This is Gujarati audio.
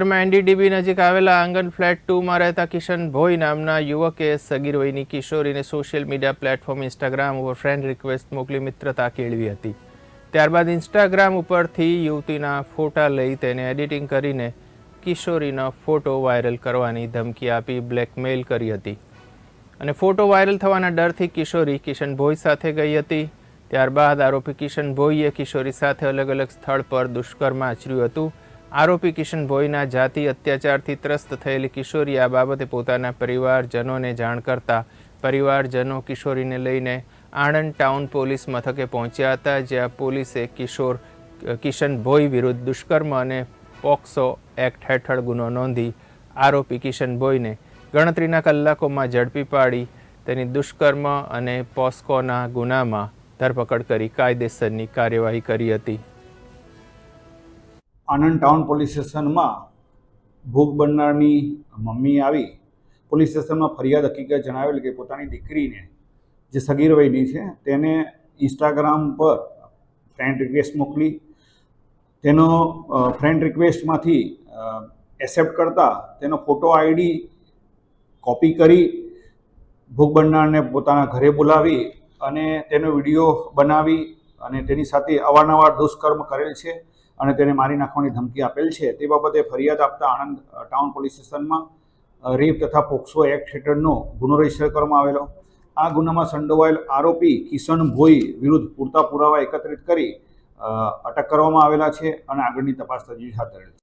એનડીડીબી નજીક આવેલા આંગણ ફ્લેટ ટુમાં રહેતા કિશન ભોઈ નામના યુવકે સગીર વયની કિશોરીને સોશિયલ મીડિયા પ્લેટફોર્મ ઇન્સ્ટાગ્રામ ઉપર ફ્રેન્ડ રિક્વેસ્ટ મોકલી મિત્રતા કેળવી હતી. ત્યારબાદ ઇન્સ્ટાગ્રામ ઉપરથી યુવતીના ફોટા લઈ તેને એડિટિંગ કરીને કિશોરીનો ફોટો વાયરલ કરવાની ધમકી આપી, બ્લેકમેલ કરી હતી. અને ફોટો વાયરલ થવાના ડરથી કિશોરી કિશન ભોઈ સાથે ગઈ હતી. ત્યારબાદ આરોપી કિશન ભોઈએ કિશોરી સાથે અલગ અલગ સ્થળ પર દુષ્કર્મ આચર્યું હતું. આરોપી કિશન ભોઈના જાતિ અત્યાચારથી ત્રસ્ત થયેલી કિશોરી આ બાબતે પોતાના પરિવારજનોને જાણ કરતા પરિવારજનો કિશોરીને લઈને આણંદ ટાઉન પોલીસ મથકે પહોંચ્યા હતા, જ્યાં પોલીસે કિશોર, કિશન ભોઈ વિરુદ્ધ દુષ્કર્મ અને પોક્સો એક્ટ હેઠળ ગુનો નોંધી આરોપી કિશન ભોઈને ગણતરીના કલાકોમાં ઝડપી પાડી તેની દુષ્કર્મ અને પોસ્કોના ગુનામાં ધરપકડ કરી કાયદેસરની કાર્યવાહી કરી હતી. આણંદ ટાઉન પોલીસ સ્ટેશનમાં ભોગ બનનારની મમ્મી આવી. પોલીસ સ્ટેશનમાં ફરિયાદ હકીકત જણાવેલ કે પોતાની દીકરીને જે સગીર વયની છે, તેને ઇન્સ્ટાગ્રામ પર ફ્રેન્ડ રિક્વેસ્ટ મોકલી. તેનો ફ્રેન્ડ રિક્વેસ્ટમાંથી એક્સેપ્ટ કરતા તેનો ફોટો આઈડી કોપી કરી ભોગ બનનારને પોતાના ઘરે બોલાવી અને તેનો વીડિયો બનાવી અને તેની સાથે અવારનવાર દુષ્કર્મ કરેલ છે. અને તેને મારી નાખવાની ધમકી આપેલ છે. તે બાબતે ફરિયાદ આપતા આણંદ ટાઉન પોલીસ સ્ટેશનમાં રેપ તથા પોક્સો એક્ટ હેઠળનો ગુનો રજિસ્ટર કરવામાં આવેલો. આ ગુનામાં સંડોવાયેલ આરોપી કિશન ભોઈ વિરુદ્ધ પૂરતા પુરાવા એકત્રિત કરી અટક કરવામાં આવેલા છે અને આગળની તપાસ તજવીજ હાથ ધરેલ છે.